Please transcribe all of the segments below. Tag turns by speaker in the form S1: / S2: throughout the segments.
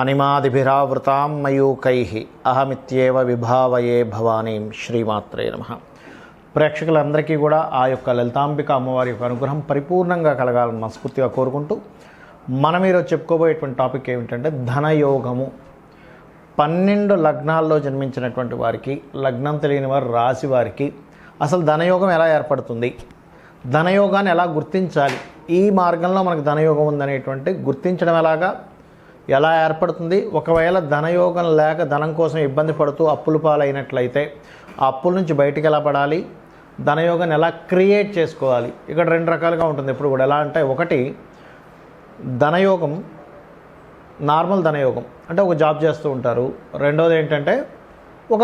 S1: అనిమాదిభిరావృతాం మయూకై అహమిత్యేవ విభావయే భవానీం శ్రీమాత్రే నమ. ప్రేక్షకులందరికీ కూడా ఆ యొక్క లలితాంబిక అమ్మవారి యొక్క అనుగ్రహం పరిపూర్ణంగా కలగాలని మనస్ఫూర్తిగా కోరుకుంటూ మనం ఈరోజు చెప్పుకోబోయేటువంటి టాపిక్ ఏమిటంటే ధనయోగము. పన్నెండు లగ్నాల్లో జన్మించినటువంటి వారికి లగ్నం తెలియని వారు రాశి వారికి అసలు ధనయోగం ఎలా ఏర్పడుతుంది? ధనయోగాన్ని ఎలా గుర్తించాలి? ఈ మార్గంలో మనకు ధనయోగం ఉందనేటువంటి గుర్తించడం ఎలాగా? ఎలా ఏర్పడుతుంది? ఒకవేళ ధనయోగం లేక ధనం కోసం ఇబ్బంది పడుతూ అప్పులు పాలైనట్లయితే ఆ అప్పుల నుంచి బయటికి ఎలా పడాలి? ధనయోగాన్ని ఎలా క్రియేట్ చేసుకోవాలి? ఇక్కడ రెండు రకాలుగా ఉంటుంది. ఇప్పుడు కూడా ఎలా అంటే ఒకటి ధనయోగం నార్మల్ ధనయోగం. అంటే ఒక జాబ్ చేస్తూ ఉంటారు. రెండోది ఏంటంటే ఒక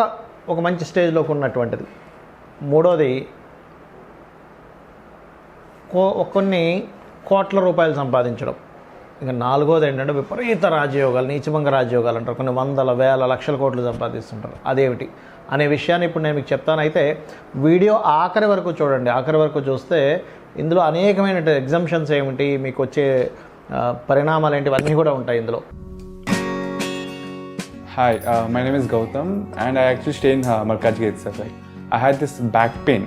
S1: ఒక మంచి స్టేజ్లోకి ఉన్నటువంటిది. మూడోది కో కొన్ని కోట్ల రూపాయలు సంపాదించడం. ఇంకా నాలుగోది ఏంటంటే విపరీత రాజయోగాలు నీచభంగ రాజయోగాలు అంటారు. కొన్ని వందల వేల లక్షల కోట్లు సంపాదిస్తుంటారు. అదేమిటి? అనే విషయాన్ని ఇప్పుడు నేను మీకు చెప్తాను. అయితే వీడియో ఆఖరి వరకు చూడండి. ఆఖరి వరకు చూస్తే ఇందులో అనేకమైన ఎగ్జామ్షన్స్ ఏమిటి మీకు వచ్చే పరిణామాలు ఏంటి అన్నీ కూడా ఉంటాయి ఇందులో.
S2: Hi my name is Gautam and I actually stay in Markaz gate sir I had this back pain.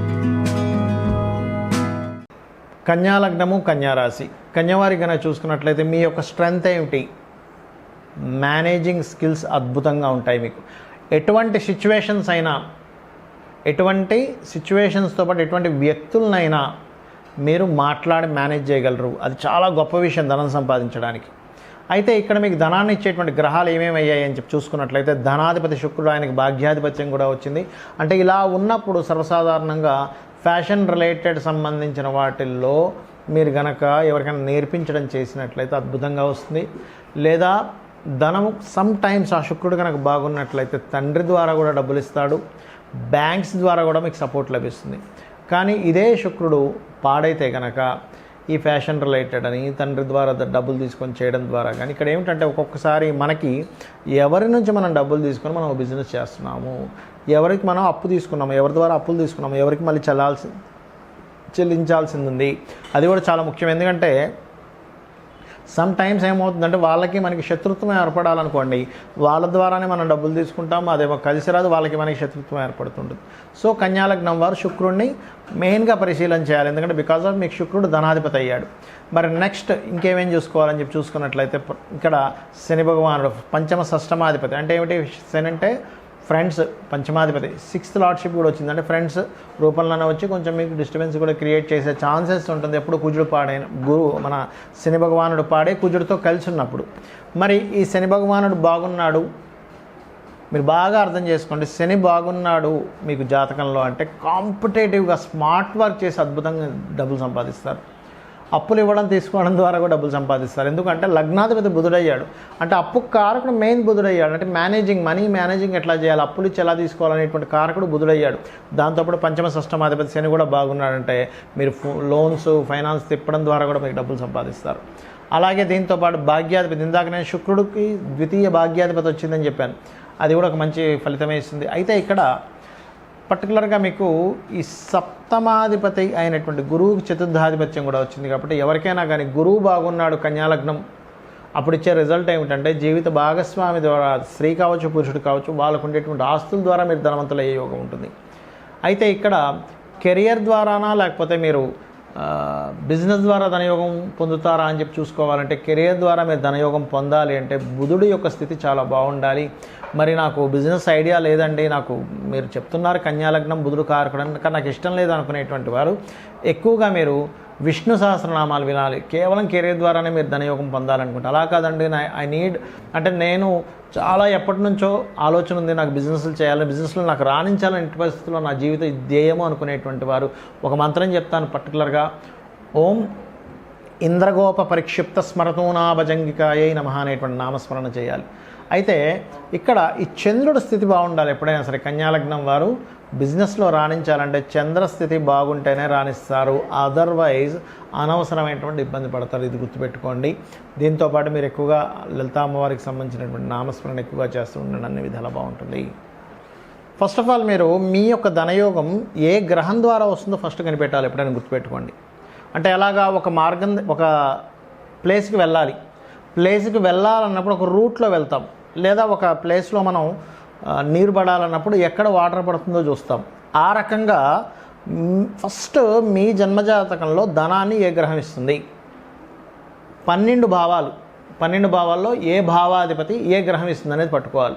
S2: కన్యాలగ్నము కన్యారాశి Neocare
S1: కన్యావారి కనుక చూసుకున్నట్లయితే మీ యొక్క స్ట్రెంగ్త్ ఏమిటి? మేనేజింగ్ స్కిల్స్ అద్భుతంగా ఉంటాయి మీకు. ఎటువంటి సిచ్యువేషన్స్ అయినా ఎటువంటి సిచ్యువేషన్స్తో పాటు ఎటువంటి వ్యక్తులనైనా మీరు మాట్లాడి మేనేజ్ చేయగలరు. అది చాలా గొప్ప విషయం ధనం సంపాదించడానికి. అయితే ఇక్కడ మీకు ధనాన్ని ఇచ్చేటువంటి గ్రహాలు ఏమేమి అయ్యాయి అని చెప్పి చూసుకున్నట్లయితే ధనాధిపతి శుక్రుడు ఆయనకి భాగ్యాధిపత్యం కూడా వచ్చింది. అంటే ఇలా ఉన్నప్పుడు సర్వసాధారణంగా ఫ్యాషన్ రిలేటెడ్ సంబంధించిన వాటిల్లో మీరు గనక ఎవరికైనా నేర్పించడం చేసినట్లయితే అద్భుతంగా వస్తుంది. లేదా ధనం సమ్ టైమ్స్ ఆ శుక్రుడు కనుక బాగున్నట్లయితే తండ్రి ద్వారా కూడా డబ్బులు ఇస్తాడు. బ్యాంక్స్ ద్వారా కూడా మీకు సపోర్ట్ లభిస్తుంది. కానీ ఇదే శుక్రుడు పాడైతే కనుక ఈ ఫ్యాషన్ రిలేటెడ్ అని తండ్రి ద్వారా డబ్బులు తీసుకొని చేయడం ద్వారా కానీ ఇక్కడ ఏమిటంటే ఒక్కొక్కసారి మనకి ఎవరి నుంచి మనం డబ్బులు తీసుకొని మనం బిజినెస్ చేస్తున్నాము? ఎవరికి మనం అప్పు తీసుకున్నాము? ఎవరి ద్వారా అప్పులు తీసుకున్నాము? ఎవరికి మళ్ళీ చెల్లాల్సి చెల్లించాల్సింది ఉంది? అది కూడా చాలా ముఖ్యం. ఎందుకంటే సమ్ టైమ్స్ ఏమవుతుందంటే వాళ్ళకి మనకి శత్రుత్వం ఏర్పడాలనుకోండి వాళ్ళ ద్వారానే మనం డబ్బులు తీసుకుంటాం అదేమో కలిసి రాదు వాళ్ళకి మనకి శత్రుత్వం ఏర్పడుతుంటుంది. సో కన్యాలగ్నం వారు శుక్రుడిని మెయిన్గా పరిశీలన చేయాలి. ఎందుకంటే బికాజ్ ఆఫ్ మీకు శుక్రుడు ధనాధిపతి అయ్యాడు. మరి నెక్స్ట్ ఇంకేమేం చూసుకోవాలని చెప్పి చూసుకున్నట్లయితే ఇక్కడ శని భగవానుడు పంచమ షష్టమాధిపతి అంటే ఏమిటి? శని అంటే ఫ్రెండ్స్ పంచమాధిపతి. సిక్స్త్ లార్డ్షిప్ కూడా వచ్చింది అంటే ఫ్రెండ్స్ రూపంలోనే వచ్చి కొంచెం మీకు డిస్టర్బెన్స్ కూడా క్రియేట్ చేసే ఛాన్సెస్ ఉంటుంది. ఎప్పుడు కుజుడు పాడైన గురు మన శని భగవానుడు పాడే కుజుడితో కలిసి ఉన్నప్పుడు. మరి ఈ శని భగవానుడు బాగున్నాడు? మీరు బాగా అర్థం చేసుకోండి. శని బాగున్నాడు మీకు జాతకంలో అంటే కాంపిటేటివ్గా స్మార్ట్ వర్క్ చేసి అద్భుతంగా డబ్బులు సంపాదిస్తారు. అప్పులు ఇవ్వడం తీసుకోవడం ద్వారా కూడా డబ్బులు సంపాదిస్తారు. ఎందుకంటే లగ్నాధిపతి బుధుడయ్యాడు. అంటే అప్పు కారకుడు మెయిన్ బుధుడయ్యాడు. అంటే మేనేజింగ్ మనీ మేనేజింగ్ ఎట్లా చేయాలి? అప్పులు ఇచ్చి ఎలా తీసుకోవాలనేటువంటి కారకుడు బుధుడయ్యాడు. దాంతోపాటు పంచమ షష్టమాధిపతి శని కూడా బాగున్నాడంటే మీరు లోన్స్ ఫైనాన్స్ తిప్పడం ద్వారా కూడా మీకు డబ్బులు సంపాదిస్తారు. అలాగే దీంతో పాటు భాగ్యాధిపతి ఇందాక నేను శుక్రుడికి ద్వితీయ భాగ్యాధిపతి వచ్చిందని చెప్పాను. అది కూడా ఒక మంచి ఫలితమే ఇస్తుంది. అయితే ఇక్కడ పర్టికులర్గా మీకు ఈ సప్తమాధిపతి అయినటువంటి గురువుకి చతుర్థాధిపత్యం కూడా వచ్చింది కాబట్టి ఎవరికైనా కానీ గురువు బాగున్నాడు కన్యాలగ్నం అప్పుడు ఇచ్చే రిజల్ట్ ఏమిటంటే జీవిత భాగస్వామి ద్వారా స్త్రీ కావచ్చు పురుషుడు కావచ్చు వాళ్ళకు ఉండేటువంటి ఆస్తుల ద్వారా మీరు ధనవంతులు అయ్యే యోగం ఉంటుంది. అయితే ఇక్కడ కెరియర్ ద్వారానా లేకపోతే మీరు బిజినెస్ ద్వారా ధనయోగం పొందుతారా అని చెప్పి చూసుకోవాలంటే కెరియర్ ద్వారా మీరు ధనయోగం పొందాలి అంటే బుధుడి యొక్క స్థితి చాలా బాగుండాలి. మరి నాకు బిజినెస్ ఐడియా లేదండి. నాకు మీరు చెప్తున్నారు కన్యాలగ్నం బుధుడు కారకుడు అని, కానీ నాకు ఇష్టం లేదు అనుకునేటువంటి వారు ఎక్కువగా మీరు విష్ణు సహస్రనామాలు వినాలి. కేవలం కెరీర్ ద్వారానే మీరు ధనయోగం పొందాలనుకుంటే అలా కాదండి. నా ఐ నీడ్ అంటే నేను చాలా ఎప్పటి నుంచో ఆలోచన ఉంది నాకు బిజినెస్లు చేయాలి బిజినెస్లో నాకు రాణించాలని ఎట్టి పరిస్థితుల్లో నా జీవిత ధ్యేయము అనుకునేటువంటి వారు. ఒక మంత్రం చెప్తాను పర్టికులర్గా. ఓం ఇంద్రగోప పరిక్షిప్త స్మరతూనాభజంగికాయ నమ అనేటువంటి నామస్మరణ చేయాలి. అయితే ఇక్కడ ఈ చంద్రుడి స్థితి బాగుండాలి ఎప్పుడైనా సరే కన్యాలగ్నం వారు బిజినెస్లో రాణించాలంటే చంద్రస్థితి బాగుంటేనే రాణిస్తారు. అదర్వైజ్ అనవసరమైనటువంటి ఇబ్బంది పడతారు. ఇది గుర్తుపెట్టుకోండి. దీంతోపాటు మీరు ఎక్కువగా లలిత అమ్మవారికి సంబంధించినటువంటి నామస్మరణ ఎక్కువగా చేస్తూ ఉండండి. అన్ని విధాలు బాగుంటుంది. ఫస్ట్ ఆఫ్ ఆల్ మీరు మీ యొక్క ధనయోగం ఏ గ్రహం ద్వారా వస్తుందో ఫస్ట్ కనిపెట్టాలి. ఎప్పుడైనా గుర్తుపెట్టుకోండి. అంటే ఎలాగా ఒక మార్గం ఒక ప్లేస్కి వెళ్ళాలి. ప్లేస్కి వెళ్ళాలన్నప్పుడు ఒక రూట్లో వెళ్తాం. లేదా ఒక ప్లేస్లో మనం నీరు పడాలన్నప్పుడు ఎక్కడ వాటర్ పడుతుందో చూస్తాం. ఆ రకంగా ఫస్ట్ మీ జన్మజాతకంలో ధనాన్ని ఏ గ్రహం ఇస్తుంది? పన్నెండు భావాలు. పన్నెండు భావాల్లో ఏ భావాధిపతి ఏ గ్రహం ఇస్తుంది అనేది పట్టుకోవాలి.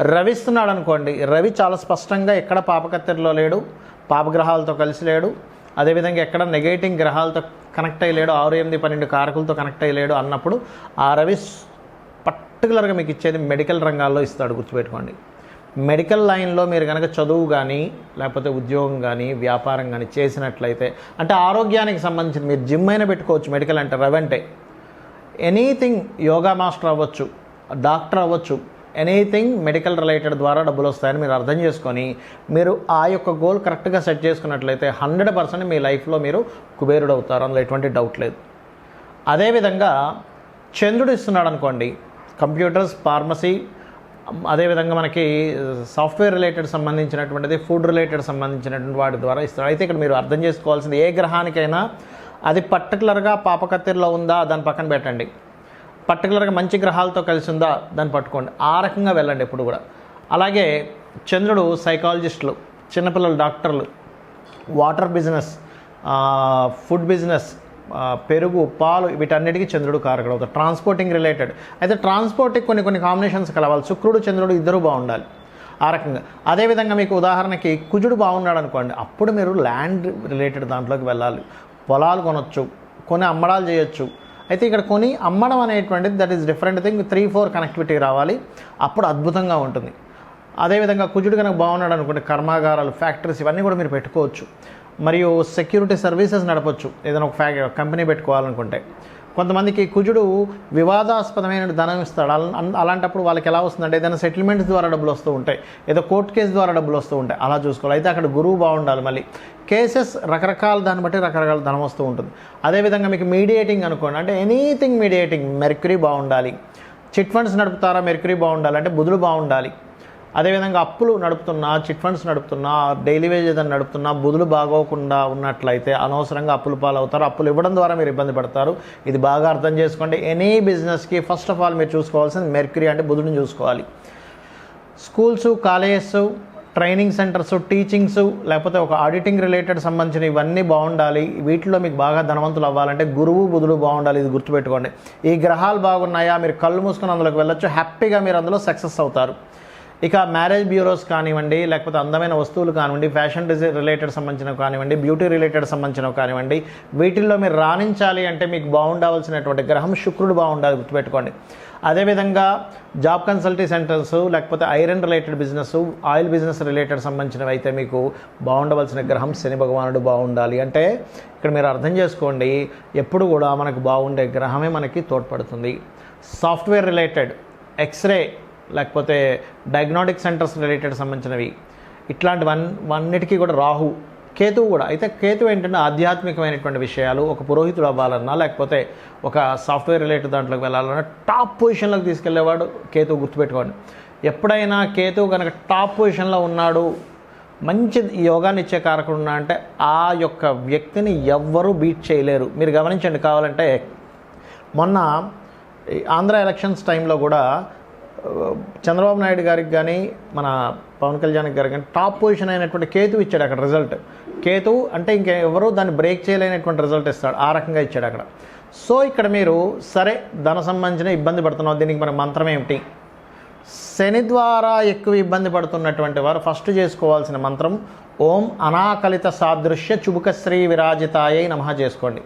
S1: రవి ఇస్తున్నాడు అనుకోండి. రవి చాలా స్పష్టంగా ఎక్కడ పాపకత్తెరలో లేడు పాపగ్రహాలతో కలిసి లేడు అదేవిధంగా ఎక్కడ నెగేటింగ్ గ్రహాలతో కనెక్ట్ అయ్యలేడు ఆరు ఎనిమిది పన్నెండు కారకులతో కనెక్ట్ అయ్యలేడు అన్నప్పుడు ఆ రవి పర్టికులర్గా మీకు ఇచ్చేది మెడికల్ రంగాల్లో ఇస్తాడు గుర్తుపెట్టుకోండి. మెడికల్ లైన్లో మీరు కనుక చదువు కానీ లేకపోతే ఉద్యోగం కానీ వ్యాపారం కానీ చేసినట్లయితే అంటే ఆరోగ్యానికి సంబంధించిన మీరు జిమ్ అయినా పెట్టుకోవచ్చు మెడికల్ అంటే రవి ఎనీథింగ్ యోగా మాస్టర్ అవ్వచ్చు డాక్టర్ అవ్వచ్చు ఎనీథింగ్ మెడికల్ రిలేటెడ్ ద్వారా డబ్బులు వస్తాయని మీరు అర్థం చేసుకొని మీరు ఆ యొక్క గోల్ కరెక్ట్గా సెట్ చేసుకున్నట్లయితే హండ్రెడ్ పర్సెంట్ మీ లైఫ్లో మీరు కుబేరుడు అవుతారు అందులో ఎటువంటి డౌట్ లేదు. అదేవిధంగా చంద్రుడు ఇస్తున్నాడు అనుకోండి కంప్యూటర్స్ ఫార్మసీ అదేవిధంగా మనకి సాఫ్ట్వేర్ రిలేటెడ్ సంబంధించినటువంటిది ఫుడ్ రిలేటెడ్ సంబంధించినటువంటి వాటి ద్వారా ఇస్తారు. అయితే ఇక్కడ మీరు అర్థం చేసుకోవాల్సింది ఏ గ్రహానికైనా అది పర్టికులర్గా పాపకత్తిరిలో ఉందా దాని పక్కన పెట్టండి. పర్టికులర్గా మంచి గ్రహాలతో కలిసి ఉందా దాన్ని పట్టుకోండి. ఆ రకంగా వెళ్ళండి ఎప్పుడు కూడా. అలాగే చంద్రుడు సైకాలజిస్టులు చిన్నపిల్లలు డాక్టర్లు వాటర్ బిజినెస్ ఫుడ్ బిజినెస్ పెరుగు పాలు వీటన్నిటికీ చంద్రుడు కారకుడు అవుతాడు ట్రాన్స్పోర్టింగ్ రిలేటెడ్ అయితే ట్రాన్స్పోర్ట్కి కొన్ని కొన్ని కాంబినేషన్స్ కలవాలి. శుక్రుడు చంద్రుడు ఇద్దరు బాగుండాలి. ఆ రకంగా. అదేవిధంగా మీకు ఉదాహరణకి కుజుడు బాగున్నాడు అనుకోండి. అప్పుడు మీరు ల్యాండ్ రిలేటెడ్ దాంట్లోకి వెళ్ళాలి. పొలాలు కొనొచ్చు కొన్ని అమ్మడాలు చేయొచ్చు. అయితే ఇక్కడ కొని అమ్మడం అనేటువంటిది that is different thing three four connectivity రావాలి. అప్పుడు అద్భుతంగా ఉంటుంది. అదేవిధంగా కుజుడు కనుక బాగున్నాడు అనుకోండి కర్మాగారాలు ఫ్యాక్టరీస్ ఇవన్నీ కూడా మీరు పెట్టుకోవచ్చు. మరియు సెక్యూరిటీ సర్వీసెస్ నడపచ్చు. ఏదైనా ఒక ఫ్యా కంపెనీ పెట్టుకోవాలనుకుంటే. కొంతమందికి కుజుడు వివాదాస్పదమైన ధనం ఇస్తాడు. అలాంటప్పుడు వాళ్ళకి ఎలా వస్తుందంటే ఏదైనా సెటిల్మెంట్స్ ద్వారా డబ్బులు వస్తూ ఉంటాయి. ఏదో కోర్టు కేసు ద్వారా డబ్బులు వస్తూ ఉంటాయి. అలా చూసుకోవాలి. అయితే అక్కడ గురువు బాగుండాలి మళ్ళీ. కేసెస్ రకరకాల దాన్ని బట్టి రకరకాల ధనం వస్తూ ఉంటుంది. అదేవిధంగా మీకు మీడియేటింగ్ అనుకోండి. అంటే ఎనీథింగ్ మీడియేటింగ్ మెర్క్యూరీ బాగుండాలి. చిట్ ఫండ్స్ నడుపుతారా మెర్క్యూరీ బాగుండాలి. అంటే బుధుడు బాగుండాలి. అదేవిధంగా అప్పులు నడుపుతున్నా చిట్ ఫండ్స్ నడుపుతున్నా డైలీ వేజ్ ఏదైనా నడుపుతున్నా బుధులు బాగోకుండా ఉన్నట్లయితే అనవసరంగా అప్పులు పాలవుతారు. అప్పులు ఇవ్వడం ద్వారా మీరు ఇబ్బంది పడతారు. ఇది బాగా అర్థం చేసుకోండి. ఎనీ బిజినెస్కి ఫస్ట్ ఆఫ్ ఆల్ మీరు చూసుకోవాల్సింది మెర్క్యూరీ అంటే బుధుడిని చూసుకోవాలి. Schools colleges training centres teachings లేకపోతే ఒక ఆడిటింగ్ రిలేటెడ్ సంబంధించిన ఇవన్నీ బాగుండాలి. వీటిలో మీకు బాగా ధనవంతులు అవ్వాలంటే గురువు బుధుడు బాగుండాలి. ఇది గుర్తుపెట్టుకోండి. ఈ గ్రహాలు బాగున్నాయా? మీరు కళ్ళు మూసుకుని అందులోకి వెళ్ళొచ్చు. హ్యాపీగా మీరు అందులో సక్సెస్ అవుతారు. ఇక మ్యారేజ్ బ్యూరోస్ కానివ్వండి లేకపోతే అందమైన వస్తువులు కానివ్వండి ఫ్యాషన్ డిజైన్ రిలేటెడ్ సంబంధించినవి కానివ్వండి బ్యూటీ రిలేటెడ్ సంబంధించినవి కానివ్వండి వీటిల్లో మీరు రాణించాలి అంటే మీకు బాగుండవలసినటువంటి గ్రహం శుక్రుడు బాగుండాలి గుర్తుపెట్టుకోండి. అదేవిధంగా జాబ్ కన్సల్టీ సెంటర్స్ లేకపోతే iron related business oil business related సంబంధించినవి అయితే మీకు బాగుండవలసిన గ్రహం శని భగవానుడు బాగుండాలి. అంటే ఇక్కడ మీరు అర్థం చేసుకోండి ఎప్పుడు కూడా మనకు బాగుండే గ్రహమే మనకి తోడ్పడుతుంది. సాఫ్ట్వేర్ రిలేటెడ్ ఎక్స్రే లేకపోతే డయాగ్నోటిక్ సెంటర్స్ రిలేటెడ్ సంబంధించినవి. ఇట్లాంటివన్ వన్నిటికీ కూడా రాహు కేతువు కూడా. అయితే కేతువు ఏంటంటే ఆధ్యాత్మికమైనటువంటి విషయాలు ఒక పురోహితుడు అవ్వాలన్నా లేకపోతే ఒక సాఫ్ట్వేర్ రిలేటెడ్ దాంట్లోకి వెళ్ళాలన్నా టాప్ పొజిషన్లోకి తీసుకెళ్ళేవాడు కేతువు గుర్తుపెట్టుకోండి. ఎప్పుడైనా కేతువు కనుక టాప్ పొజిషన్లో ఉన్నాడు మంచి యోగాన్ని ఇచ్చే కారకుడు ఉన్నా అంటే ఆ యొక్క వ్యక్తిని ఎవ్వరూ బీట్ చేయలేరు. మీరు గమనించండి కావాలంటే మొన్న ఈ ఆంధ్ర ఎలక్షన్స్ టైంలో కూడా చంద్రబాబు నాయుడు గారికి కానీ మన పవన్ కళ్యాణ్ గారికి కానీ టాప్ పొజిషన్ అయినటువంటి కేతు ఇచ్చాడు అక్కడ రిజల్ట్. కేతు అంటే ఇంకెవరు దాన్ని బ్రేక్ చేయలేనటువంటి రిజల్ట్ ఇస్తాడు. ఆ రకంగా ఇచ్చాడు అక్కడ. సో ఇక్కడ మీరు సరే ధన సంబంధించిన ఇబ్బంది పడుతున్నావు. దీనికి మన మంత్రం ఏమిటి? శని ద్వారా ఎక్కువ ఇబ్బంది పడుతున్నటువంటి వారు ఫస్ట్ చేసుకోవాల్సిన మంత్రం ఓం అనాకలిత సాదృశ్య చుబుక శ్రీ విరాజితాయై నమ చేసుకోండి.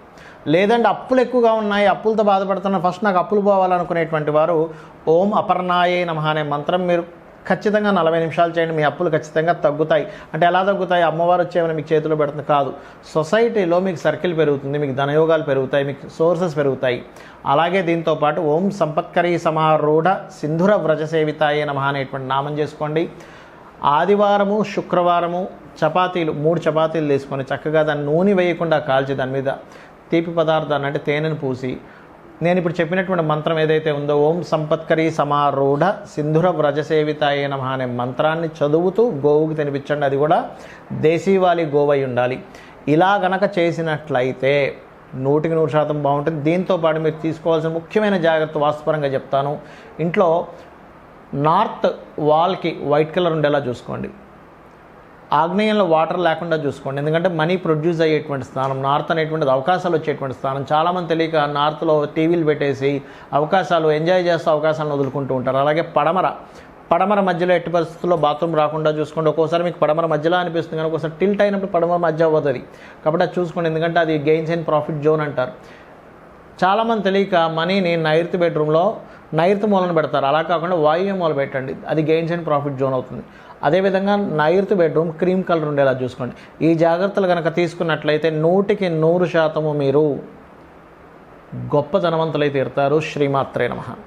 S1: లేదంటే అప్పులు ఎక్కువగా ఉన్నాయి అప్పులతో బాధపడుతున్న ఫస్ట్ నాకు అప్పులు పోవాలనుకునేటువంటి వారు ఓం అపర్ణాయే నమ అనే మంత్రం మీరు ఖచ్చితంగా నలభై నిమిషాలు చేయండి మీ అప్పులు ఖచ్చితంగా తగ్గుతాయి. అంటే ఎలా తగ్గుతాయి? అమ్మవారు వచ్చేమని మీకు చేతిలో పెడుతుంది కాదు. సొసైటీలో మీకు సర్కిల్ పెరుగుతుంది మీకు ధనయోగాలు పెరుగుతాయి మీకు సోర్సెస్ పెరుగుతాయి. అలాగే దీంతో పాటు ఓం సంపత్కరీ సమారూఢ సింధుర వ్రజ సేవితాయే అనేటువంటి నామం చేసుకోండి. ఆదివారము శుక్రవారము చపాతీలు మూడు చపాతీలు తీసుకొని చక్కగా దాన్ని నూనె వేయకుండా కాల్చి దాని మీద తీపి పదార్థాన్ని అంటే తేనెను పూసి నేను ఇప్పుడు చెప్పినటువంటి మంత్రం ఏదైతే ఉందో ఓం సంపత్కరీ సమారూఢ సింధుర వ్రజసేవిత నమః అనే మంత్రాన్ని చదువుతూ గోవుకి తినిపించండి. అది కూడా దేశీవాలి గోవై ఉండాలి. ఇలా గనక చేసినట్లయితే నూటికి నూరు శాతం బాగుంటుంది. దీంతో పాటు మీరు తీసుకోవాల్సిన ముఖ్యమైన జాగ్రత్త వాస్తుపరంగా చెప్తాను. ఇంట్లో నార్త్ వాల్కి వైట్ కలర్ ఉండేలా చూసుకోండి. ఆగ్నేయంలో వాటర్ లేకుండా చూసుకోండి. ఎందుకంటే మనీ ప్రొడ్యూస్ అయ్యేటువంటి స్థానం నార్త్ అనేటువంటిది అవకాశాలు వచ్చేటువంటి స్థానం. చాలామంది తెలియక నార్త్లో టీవీలు పెట్టేసి అవకాశాలు ఎంజాయ్ చేస్తూ అవకాశాలను వదులుకుంటూ ఉంటారు. అలాగే పడమర పడమర మధ్యలో ఎట్టి పరిస్థితుల్లో బాత్రూమ్ రాకుండా చూసుకోండి. ఒక్కోసారి మీకు పడమర మధ్యలో అనిపిస్తుంది కానీ ఒకసారి టిల్ట్ అయినప్పుడు పడమర మధ్య అవ్వదు కాబట్టి అది చూసుకోండి. ఎందుకంటే అది గెయిన్స్ అండ్ ప్రాఫిట్ జోన్ అంటారు. చాలామంది తెలియక మనీని నైరుతి బెడ్రూమ్లో నైరుతి మూలన పెడతారు. అలా కాకుండా వాయువ్య మూల పెట్టండి. అది గెయిన్స్ అండ్ ప్రాఫిట్ జోన్ అవుతుంది. అదేవిధంగా నైరుతి బెడ్రూమ్ క్రీమ్ కలర్ ఉండేలా చూసుకోండి. ఈ జాగ్రత్తలు కనుక తీసుకున్నట్లయితే నూటికి నూరు శాతము మీరు గొప్ప ధనవంతులై తీరుతారు. శ్రీమాత్రే నమః.